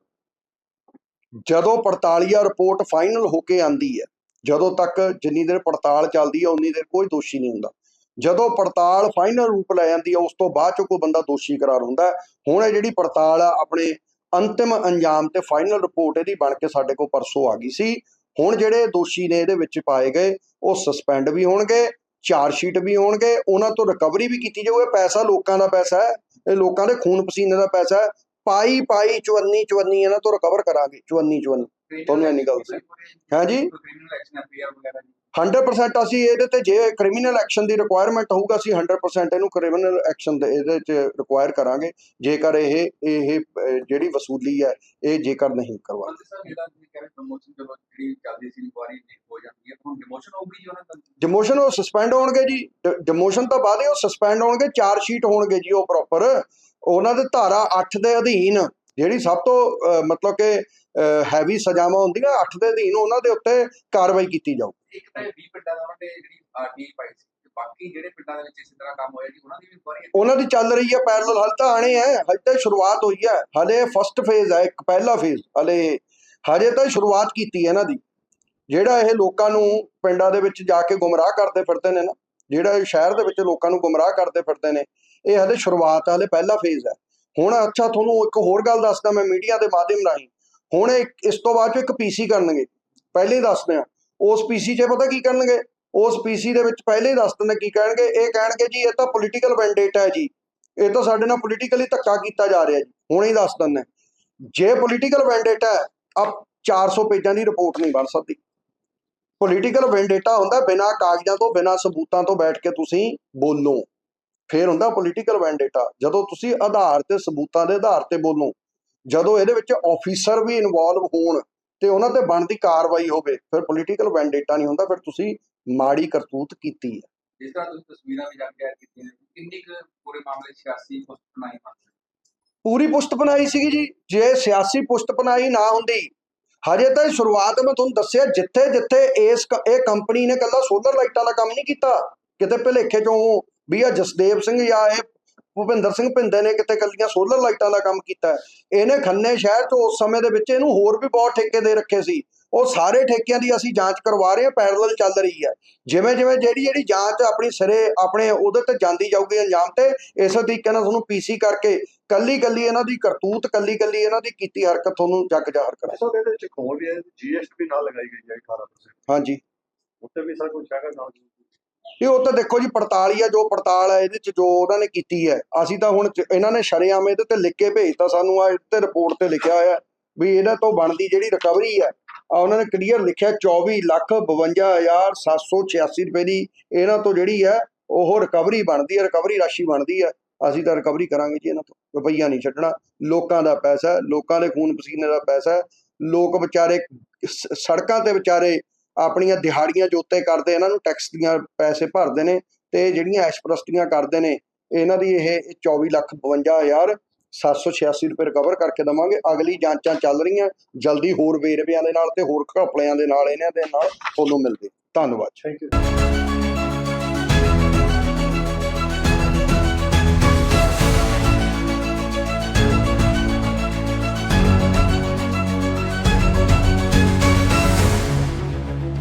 ਜਦੋਂ ਪੜਤਾਲੀਆ ਰਿਪੋਰਟ ਫਾਈਨਲ ਹੋ ਕੇ ਆਂਦੀ ਹੈ ਜਦੋਂ ਤੱਕ ਜਿੰਨੀ ਦੇਰ ਪੜਤਾਲ ਚੱਲਦੀ ਹੈ ਉਨੀ ਦੇਰ ਕੋਈ ਦੋਸ਼ੀ ਨਹੀਂ ਹੁੰਦਾ। ਜਦੋਂ ਪੜਤਾਲ ਫਾਈਨਲ ਰੂਪ ਲੈ ਜਾਂਦੀ ਹੈ ਉਸ ਤੋਂ ਬਾਅਦ ਚ ਕੋਈ ਬੰਦਾ ਦੋਸ਼ੀ ਕਰਾਰ ਹੁੰਦਾ। ਹੁਣ ਇਹ ਜਿਹੜੀ ਪੜਤਾਲ ਆ ਆਪਣੇ ਅੰਤਿਮ ਅੰਜਾਮ ਤੇ ਫਾਈਨਲ ਰਿਪੋਰਟ ਇਹਦੀ ਬਣ ਕੇ ਸਾਡੇ ਕੋਲ ਪਰਸੋਂ ਆ ਗਈ ਸੀ ਹੁਣ ਜਿਹੜੇ ਦੋਸ਼ੀ ਨੇ ਇਹਦੇ ਵਿੱਚ ਪਾਏ ਗਏ ਉਹ ਸਸਪੈਂਡ ਵੀ ਹੋਣਗੇ ਚਾਰਜ ਸ਼ੀਟ ਵੀ ਹੋਣਗੇ ਉਹਨਾਂ ਤੋਂ ਰਿਕਵਰੀ ਵੀ ਕੀਤੀ ਜਾਊਗੀ ਪੈਸਾ ਲੋਕਾਂ ਦਾ ਪੈਸਾ ਹੈ ਇਹ ਲੋਕਾਂ ਦੇ ਖੂਨ ਪਸੀਨੇ ਦਾ ਪੈਸਾ ਹੈ ਪਾਈ ਪਾਈ ਚਵੰਨੀ ਚਵੰਨੀ ਇਹਨਾਂ ਤੋਂ ਰਿਕਵਰ ਕਰਾਂਗੇ ਚਵੰਨੀ ਚਵੰਨੀ ਤੁਹਾਨੂੰ ਇੰਨੀ ਗੱਲ ਸੀ ਹਾਂਜੀ ਕ੍ਰਿਮੀਨਲ ਐਕਸ਼ਨ ਐਫਆਈਆਰ ਵਗੈਰਾ ਜੀ 100% ਅਸੀਂ ਇਹਦੇ ਤੇ ਜੇ ਕ੍ਰਿਮੀਨਲ ਐਕਸ਼ਨ ਦੀ ਰਿਕੁਆਇਰਮੈਂਟ ਹੋਊਗਾ ਅਸੀਂ 100% ਇਹਨੂੰ ਕ੍ਰਿਮੀਨਲ ਐਕਸ਼ਨ ਦੇ ਇਹਦੇ ਚ ਰਿਕੁਆਇਰ ਕਰਾਂਗੇ ਜੇਕਰ ਇਹ ਇਹ ਜਿਹੜੀ ਵਸੂਲੀ ਹੈ ਇਹ ਜੇਕਰ ਨਹੀਂ ਕਰਵਾ ਉਹਦੇ ਸਰ ਜਿਹੜਾ ਤੁਸੀਂ ਕਹਿ ਰਹੇ ਪ੍ਰਮੋਸ਼ਨ ਜਦੋਂ ਜਿਹੜੀ ਚੱਲਦੀ ਸੀ ਇਨਕੁਆਰੀ ਹੋ ਜਾਂਦੀ ਹੈ ਹੁਣ ਡਿਮੋਸ਼ਨ ਉਹ ਸਸਪੈਂਡ ਹੋਣਗੇ ਜੀ। ਡਿਮੋਸ਼ਨ ਤੋਂ ਬਾਅਦ ਹੀ ਉਹ ਸਸਪੈਂਡ ਹੋਣਗੇ ਚਾਰ ਸ਼ੀਟ ਹੋਣਗੇ ਜੀ ਉਹ ਪ੍ਰੋਪਰ ਉਹਨਾਂ ਦੇ ਧਾਰਾ 8 ਦੇ ਅਧੀਨ ਜਿਹੜੀ ਸਭ ਤੋਂ ਮਤਲਬ ਕਿ ਹੈਵੀ ਸਜ਼ਾਵਾਂ ਹੁੰਦੀਆਂ 8 ਦੇ ਅਧੀਨ ਉਹਨਾਂ ਦੇ ਉੱਤੇ ਕਾਰਵਾਈ ਕੀਤੀ ਜਾਊ ਇੱਕ ਤਾਂ ਇਹ 20 ਪਿੰਡਾਂ ਦਾ ਉਹਨਾਂ ਨੇ ਜਿਹੜੀ ਆਰਟੀ ਪਾਈ ਸੀ। ਤੇ ਬਾਕੀ ਜਿਹੜੇ ਪਿੰਡਾਂ ਦੇ ਵਿੱਚ ਇਸੇ ਤਰ੍ਹਾਂ ਕੰਮ ਹੋਇਆ ਜੀ ਉਹਨਾਂ ਦੀ ਵੀ ਇਨਕੁਆਰੀ ਉਹਨਾਂ ਦੀ ਚੱਲ ਰਹੀ ਹੈ ਪੈਰਲਲ ਹਲ ਤਾਂ ਆਣੇ ਹੈ। ਹਜੇ ਤਾਂ ਸ਼ੁਰੂਆਤ ਹੋਈ ਹੈ। ਹਲੇ ਫਸਟ ਫੇਜ਼ ਹੈ ਇੱਕ ਪਹਿਲਾ ਫੇਜ਼ ਹਲੇ ਹਜੇ ਤਾਂ ਸ਼ੁਰੂਆਤ ਕੀਤੀ ਹੈ ਇਹਨਾਂ ਦੀ। ਜਿਹੜਾ ਇਹ ਲੋਕਾਂ ਨੂੰ ਪਿੰਡਾਂ ਦੇ ਵਿੱਚ ਜਾ ਕੇ ਗੁੰਮਰਾਹ ਕਰਦੇ ਫਿਰਦੇ ਨੇ ਨਾ ਜਿਹੜਾ ਇਹ ਸ਼ਹਿਰ ਦੇ ਵਿੱਚ ਲੋਕਾਂ ਨੂੰ ਗੁੰਮਰਾਹ ਕਰਦੇ ਫਿਰਦੇ ਨੇ ਇਹ ਹਲੇ ਸ਼ੁਰੂਆਤ ਹੈ ਹਲੇ ਪਹਿਲਾ ਫੇਜ਼ ਹੈ। ਹੁਣ ਅੱਛਾ ਤੁਹਾਨੂੰ ਇੱਕ ਹੋਰ ਗੱਲ ਦੱਸਦਾ ਮੈਂ ਮੀਡੀਆ ਦੇ ਮਾਧਿਅਮ ਰਾਹੀਂ। ਹੁਣ ਇਸ ਤੋਂ ਬਾਅਦ 'ਚੋਂ ਇੱਕ ਪੀਸੀ ਕਰਨਗੇ। ਪਹਿਲੇ ਹੀ ਦੱਸਦੇ ਆ। ਉਸ ਪੀਸੀ 'ਚ ਪਤਾ ਕੀ ਕਰਨਗੇ? ਉਸ ਪੀਸੀ ਦੇ ਵਿੱਚ ਪਹਿਲੇ ਹੀ ਦੱਸ ਦਿੰਦੇ ਕੀ ਕਹਿਣਗੇ? ਇਹ ਕਹਿਣਗੇ ਜੀ, ਇਹ ਤਾਂ ਪੋਲੀਟੀਕਲ ਵੈਂਡੇਟ ਹੈ ਜੀ। ਇਹ ਤਾਂ ਸਾਡੇ ਨਾਲ ਪੋਲੀਟੀਕਲੀ ਧੱਕਾ ਕੀਤਾ ਜਾ ਰਿਹਾ ਜੀ। ਹੁਣੇ ਹੀ ਦੱਸ ਦਿੰਦੇ ਜੇ ਪੋਲੀਟੀਕਲ ਵੈਂਡੇਟ ਹੈ ਅਬ 400 ਪੇਜਾਂ ਦੀ ਰਿਪੋਰਟ ਨਹੀਂ ਬਣ ਸਕਦੀ। ਪੋਲੀਟੀਕਲ ਵੈਂਡੇਟਾ ਹੁੰਦਾ ਬਿਨਾਂ ਕਾਗਜ਼ਾਂ ਤੋਂ, ਬਿਨਾਂ ਸਬੂਤਾਂ ਤੋਂ ਬੈਠ ਕੇ ਤੁਸੀਂ ਬੋਲੋ। ਫੇਰ ਹੁੰਦਾ ਪੋਲੀਟੀਕਲ ਵੈਂਡੇਟਾ ਜਦੋਂ ਤੁਸੀਂ ਆਧਾਰ ਤੇ ਸਬੂਤਾਂ ਦੇ ਆਧਾਰ ਤੇ ਬੋਲੋ ਜਦੋਂ ਇਹਦੇ ਵਿੱਚ ਆਫੀਸਰ ਵੀ ਇਨਵੋਲਵ ਹੋਣ ਤੇ ਉਹਨਾਂ ਤੇ ਬਣਦੀ ਕਾਰਵਾਈ ਹੋਵੇ ਫਿਰ ਪੋਲੀਟੀਕਲ ਵੈਂਡੇਟਾ ਨਹੀਂ ਹੁੰਦਾ ਫਿਰ ਤੁਸੀਂ ਮਾੜੀ ਕਰਤੂਤ ਕੀਤੀ ਹੈ। ਜਿਸ ਤਰ੍ਹਾਂ ਤੁਸੀਂ ਤਸਵੀਰਾਂ ਵੀ ਜਾਣਕਾਰੀ ਕੀਤੀਆਂ ਨੇ, ਕਿੰਨੀ ਕੁ ਪੂਰੇ ਮਾਮਲੇ 'ਚ ਸਿਆਸੀ ਪੁਸਤ ਬਣਾਈ ਬਣ ਪੂਰੀ ਪੁਸ਼ਤ ਬਣਾਈ ਸੀਗੀ ਜੀ। ਜੇ ਸਿਆਸੀ ਪੁਸ਼ਤ ਬਣਾਈ ਨਾ ਹੁੰਦੀ ਹਜੇ ਤਾਂ ਸ਼ੁਰੂਆਤ ਮੈਂ ਤੁਹਾਨੂੰ ਦੱਸਿਆ ਜਿੱਥੇ ਜਿੱਥੇ ਇਸ ਇਹ ਕੰਪਨੀ ਨੇ ਕੱਲਾ ਸੋਲਰ ਲਾਈਟਾਂ ਦਾ ਕੰਮ ਨਹੀਂ ਕੀਤਾ ਕਿਤੇ ਭਲੇਖੇ ਚੋਂ ਵੀ ਆ ਜਸਦੇਵ ਸਿੰਘ ਜਾਂ ਇਹ ਭੁਪਿੰਦਰ ਸਿੰਘ ਭਿੰਦੇ ਨੇ ਕਿਤੇ ਕੱਲੀਆਂ ਸੋਲਰ ਲਾਈਟਾਂ ਦਾ ਕੰਮ ਕੀਤਾ ਹੈ। ਇਹਨੇ ਖੰਨੇ ਸ਼ਹਿਰ 'ਚ ਉਸ ਸਮੇਂ ਦੇ ਵਿੱਚ ਇਹਨੂੰ ਹੋਰ ਵੀ ਬਹੁਤ ਠੇਕੇ ਦੇ ਰੱਖੇ ਸੀ। ਉਹ ਸਾਰੇ ਠੇਕਿਆਂ ਦੀ ਅਸੀਂ ਜਾਂਚ ਕਰਵਾ ਰਹੇ ਹਾਂ ਪੈਰਲਲ ਚੱਲ ਰਹੀ ਹੈ। ਜਿਵੇਂ ਜਿਵੇਂ ਜਿਹੜੀ ਜਿਹੜੀ ਜਾਂਚ ਆਪਣੀ ਸਿਰੇ ਆਪਣੇ ਉਹਦੇ ਤੇ ਜਾਂਦੀ ਜਾਊਗੀ ਅੰਜਾਮ ਤੇ ਇਸੇ ਤਰੀਕੇ ਨਾਲ ਤੁਹਾਨੂੰ ਪੀਸੀ ਕਰਕੇ ਕੱਲੀ ਕੱਲੀ ਇਹਨਾਂ ਦੀ ਕਰਤੂਤ ਕੱਲੀ ਕੱਲੀ ਇਹਨਾਂ ਦੀ ਕੀਤੀ ਹਰਕਤ ਤੁਹਾਨੂੰ ਜੱਗ ਜ਼ਾਹਰ ਕਰਾ ਸੋ ਇਹਦੇ ਵਿੱਚ ਹੋਰ ਵੀ ਹੈ ਜੀਐਸਟੀ ਨਾਲ ਲਗਾਈ ਗਈ ਹੈ 18% ਹਾਂਜੀ। ਉੱਤੇ ਵੀ ਸਰ ਕੁਝ ਹੈਗਾ ਨਾਲ ਇਹ ਉਹ ਤਾਂ ਦੇਖੋ ਜੀ, ਪੜਤਾਲ ਹੀ ਆ, ਜੋ ਪੜਤਾਲ ਹੈ ਇਹਦੇ ਚ ਜੋ ਉਹਨਾਂ ਨੇ ਕੀਤੀ ਹੈ, ਅਸੀਂ ਤਾਂ ਹੁਣ ਇਹਨਾਂ ਨੇ ਸ਼ਰੇਆਮ ਇਹਦੇ ਤੇ ਲਿਖ ਕੇ ਭੇਜਤਾ ਸਾਨੂੰ ਆ ਤੇ ਰਿਪੋਰਟ ਤੇ ਲਿਖਿਆ ਹੋਇਆ ਵੀ ਇਹਨਾਂ ਤੋਂ ਬਣਦੀ ਜਿਹੜੀ ਰਿਕਵਰੀ ਹੈ ਆ ਉਹਨਾਂ ਨੇ ਕਲੀਅਰ ਲਿਖਿਆ 24 ਲੱਖ 52786 ਰੁਪਏ ਦੀ ਇਹਨਾਂ ਤੋਂ ਜਿਹੜੀ ਹੈ, ਉਹ ਰਿਕਵਰੀ ਬਣਦੀ ਹੈ ਰਿਕਵਰੀ ਰਾਸ਼ੀ ਬਣਦੀ ਹੈ, ਅਸੀਂ ਤਾਂ ਰਿਕਵਰੀ ਕਰਾਂਗੇ ਜੀ ਇਹਨਾਂ ਤੋਂ, ਰੁਪਈਆ ਨਹੀਂ ਛੱਡਣਾ, ਲੋਕਾਂ ਦਾ ਪੈਸਾ ਲੋਕਾਂ ਦੇ ਖੂਨ ਪਸੀਨੇ ਦਾ ਪੈਸਾ ਲੋਕ ਵਿਚਾਰੇ ਸੜਕਾਂ ਤੇ ਵਿਚਾਰੇ ਆਪਣੀਆਂ ਦਿਹਾੜੀਆਂ ਜੋਤੇ ਕਰਦੇ, ਇਹਨਾਂ ਨੂੰ ਟੈਕਸ ਦੀਆਂ ਪੈਸੇ ਭਰਦੇ ਨੇ ਤੇ ਜਿਹੜੀਆਂ ਐਸ਼ਪ੍ਰਸਤੀਆਂ ਕਰਦੇ ਨੇ, ਇਹਨਾਂ ਦੀ ਇਹ 24 ਲੱਖ 52 ਹਜ਼ਾਰ 786 ਰੁਪਏ ਰਿਕਵਰ ਕਰਕੇ ਦਵਾਂਗੇ। ਅਗਲੀ ਜਾਂਚਾਂ ਚੱਲ ਰਹੀਆਂ, ਜਲਦੀ ਹੋਰ ਵੇਰਵਿਆਂ ਦੇ ਨਾਲ ਤੇ ਹੋਰ ਘਪਲਿਆਂ ਦੇ ਨਾਲ, ਇਹਨਾਂ ਦੇ ਨਾਲ ਤੁਹਾਨੂੰ ਮਿਲਦੇ। ਧੰਨਵਾਦ। Thank you